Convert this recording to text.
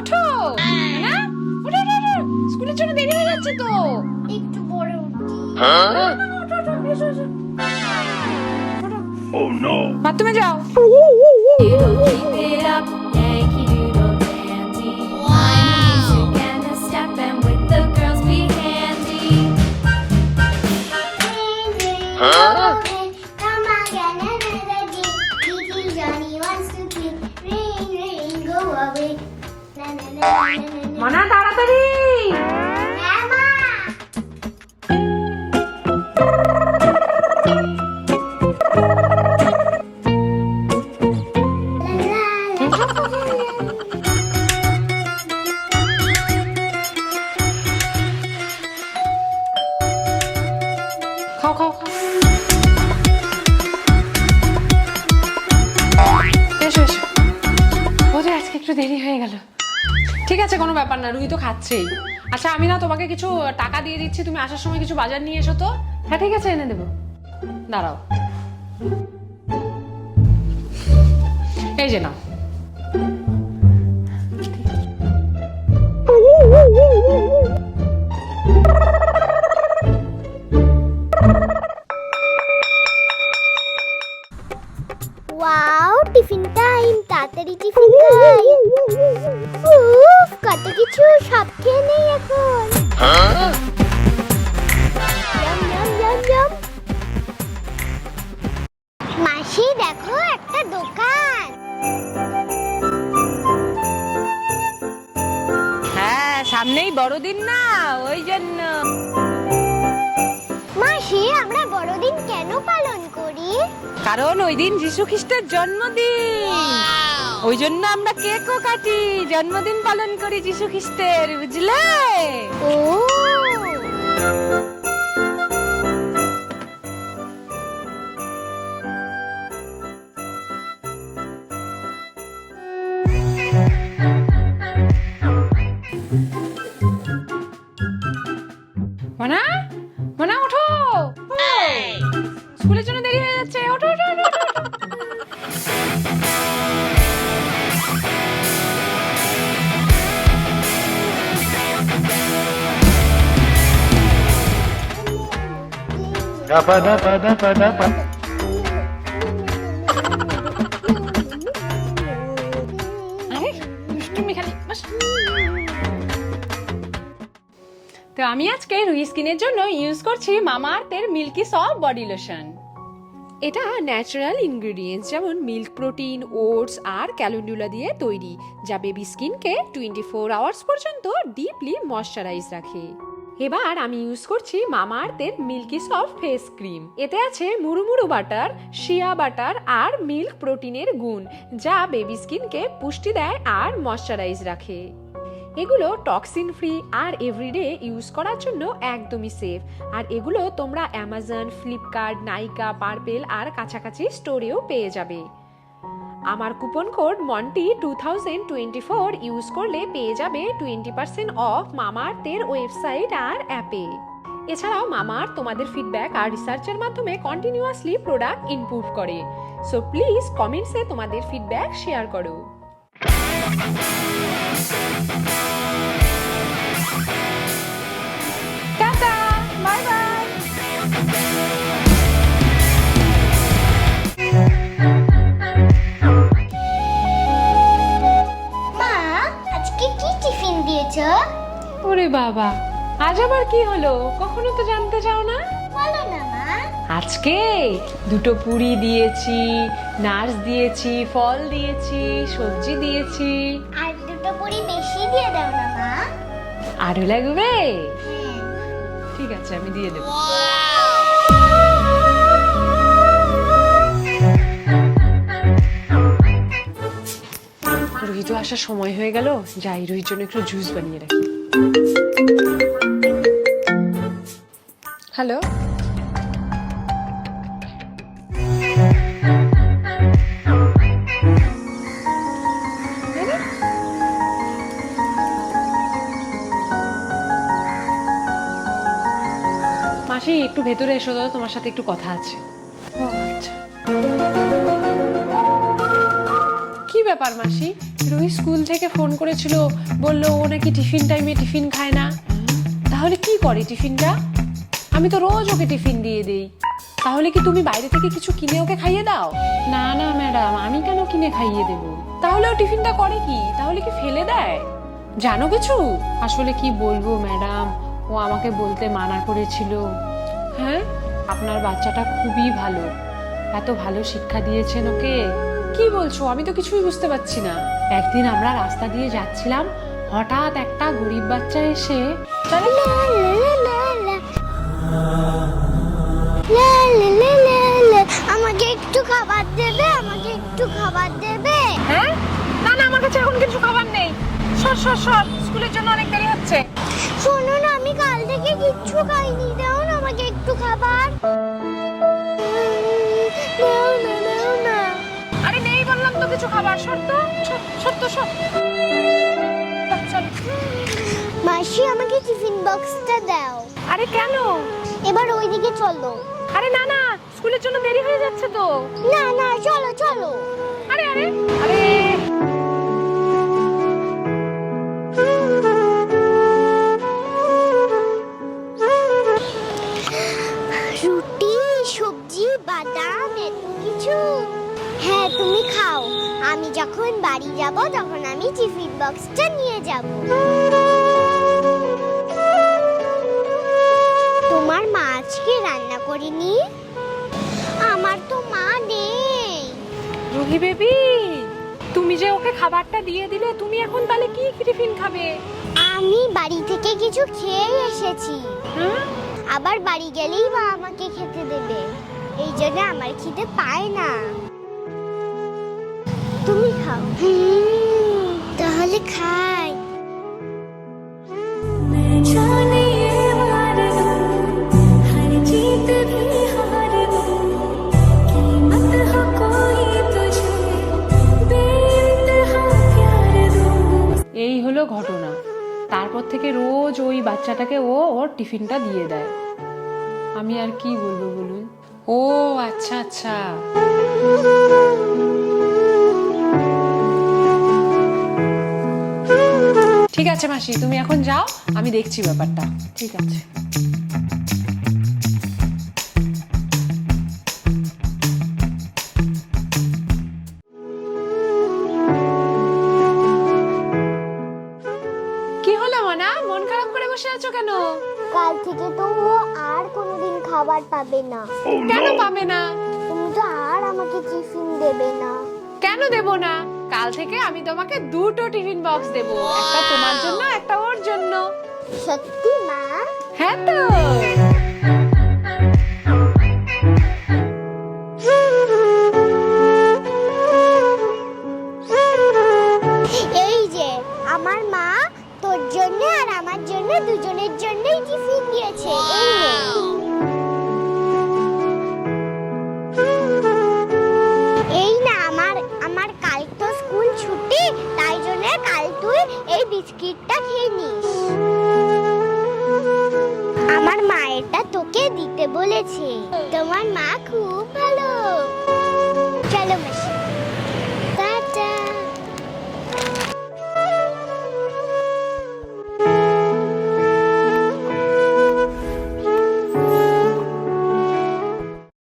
ওঠো না ওঠো ওঠো, ওঠো স্কুলের জন্য দেরি হয়ে যাচ্ছে তো একটু পরে উঠি বাথরুমে যাও দেরি হয়ে গেল। ঠিক আছে, কোনো ব্যাপার না রুই তো খাচ্ছেই। আচ্ছা আমি না তোমাকে কিছু টাকা দিয়ে দিচ্ছি, তুমি আসার সময় কিছু বাজার নিয়ে এসো তো। হ্যাঁ ঠিক আছে, এনে দেবো। দাঁড়াও। এই যে না টিফিন উফ কত কিছু সব খেয়ে নেই এখন। Yum, yum, yum, yum. মাসি দেখো একটা দোকান। হ্যাঁ সামনেই বড়দিন না ওই জন্য। মাসি আমরা বড়দিন কেন পালন করি? কারণ ওই দিন যিশু খ্রিস্টের জন্মদিন। ওই জন্য আমরা কেকও কাটি জন্মদিন পালন করি যিশু খ্রিস্টের বুঝলে? তো আমি আজকে রুই স্কিনের জন্য ইউজ করছি মামা আর্থের মিল্কি সফট বডি লোশন এটা ন্যাচারাল ইনগ্রেডিয়েন্টস যেমন মিল্ক প্রোটিন ওটস আর ক্যালোন্ডুলা দিয়ে তৈরি, যা বেবি স্কিনকে টোয়েন্টি ফোর আওয়ার্স পর্যন্ত ডিপলি ময়শ্চারাইজ রাখে। এবার আমি ইউজ করছি মামা আর্থের মিল্কি সফট ফেস ক্রিম এতে আছে মুড়ুমুড়ু বাটার শিয়া বাটার আর মিল্ক প্রোটিনের গুণ, যা বেবি স্কিনকে পুষ্টি দেয় আর ময়শ্চারাইজ রাখে। এগুলো টক্সিন ফ্রি আর এভরিডে ইউজ করার জন্য একদমই সেফ আর এগুলো তোমরা অ্যামাজন ফ্লিপকার্ট নাইকা পার্পেল আর কাছাকাছি স্টোরেও পেয়ে যাবে। আমার coupon code Monty two thousand twenty four use করলে পেয়ে যাবে টোয়েন্টি পার্সেন্ট অফ মামার্থের ওয়েবসাইট আর অ্যাপে। এছাড়াও মামার তোমাদের ফিডব্যাক আর রিসার্চের মাধ্যমে কন্টিনিউয়াসলি প্রোডাক্ট ইমপ্রুভ করে। সো প্লিজ কমেন্টসে তোমাদের ফিডব্যাক শেয়ার করো। বাবা। আজ আবার কি হলো? কখনো তো জানতে চাও না? বলো না মা। আজকে দুটো পুরি দিয়েছি নার্স দিয়েছি ফল দিয়েছি সবজি দিয়েছি। আর দুটো পুরি বেশি দিয়ে দাও না মা। আরও লাগবে? হ্যাঁ। ঠিক আছে আমি দিয়ে দেবো। রুহি তো আসার সময় হয়ে গেল। যাই রুহির জন্য একটু জুস বানিয়ে রাখি। হ্যালো মাসি একটু ভেতরে এসো তো তোমার সাথে একটু কথা আছে। ব্যাপার মাসি? রুহি স্কুল থেকে ফোন করেছিল বলল ও নাকি টিফিন টাইমে টিফিন খায় না। তাহলে কি করে টিফিনটা? আমি তো রোজ ওকে টিফিন দিয়ে দিই। তাহলে কি তুমি বাইরে থেকে কিছু কিনে ওকে খাইয়ে দাও? না না ম্যাডাম আমি কেন কিনে খাইয়ে দেব? তাহলে ও টিফিনটা করে কি? তাহলে কি ফেলে দেয়? জানো কিছু? আসলে কি বলব ম্যাডাম? ও আমাকে বলতে মানা করেছিল। হ্যাঁ? আপনার বাচ্চাটা খুবই ভালো। এত ভালো শিক্ষা দিয়েছেন ওকে। কি বলছো? আমি তো কিছুই বুঝতে পারছি না। একদিন আমরা রাস্তা দিয়ে যাচ্ছিলাম হঠাৎ একটা গরিব বাচ্চা এসে আমাকে একটু খাবার দেবে আমাকে একটু খাবার দেবে। হ্যাঁ? না না আমার কাছে এখন কিছু খাবার নেই। সর সর সর স্কুলের জন্য অনেক দেরি হচ্ছে। শুনুন আমি কাল থেকে কিচ্ছু খাইনি দাও না আমাকে একটু খাবার। কিছু খাবার? সর চল, চল। মাসি আমাকে টিফিন বক্সটা দাও। আরে কেন? এবার ওইদিকে চলো। আরে না না স্কুলের জন্য দেরি হয়ে যাচ্ছে তো। না না চলো চলো। আরে আরে আরে। রুটি সবজি বাদাম এত কিছু। হ্যাঁ তুমি খাও। আমি যখন বাড়ি যাব তখন আমি টিফিন বক্সটা নিয়ে যাব। তোমার মা আজকে রান্না করেনি? আমার তো মা নেই। রুহি বেবি তুমি যে ওকে খাবারটা দিয়ে দিলে তুমি এখন তাহলে কি টিফিন খাবে? আমি বাড়ি থেকে কিছু খেয়ে এসেছি। আবার বাড়ি গেলেই মা আমাকে খেতে দেবে। এই জন্য আমার খিদে পায় না। তুমি খাও। তাহলে খাই। এই হলো ঘটনা। তারপর থেকে রোজ ওই বাচ্চাটাকে ও ওর টিফিনটা দিয়ে দেয়। আমি আর কি বলব বলুন? ও আচ্ছা আচ্ছা। ঠিক আছে মাসি তুমি এখন যাও আমি দেখছি ব্যাপারটা। ঠিক আছে। কি হলো মনা? মন খারাপ করে বসে আছো কেন? কাল থেকে তো ও আর কোনোদিন খাবার পাবে না। কেন পাবে না? তুমি তো আর আমাকে টিফিন দেবে না। কেন দেব না? কাল থেকে আমি তোমাকে দুটো টিফিন বক্স দেব। একটা তোমার জন্য একটা ওর জন্য। সত্যি মা? হ্যাঁ তো। বলেছে। তোমার মা খুব ভালো। চলো মাসি।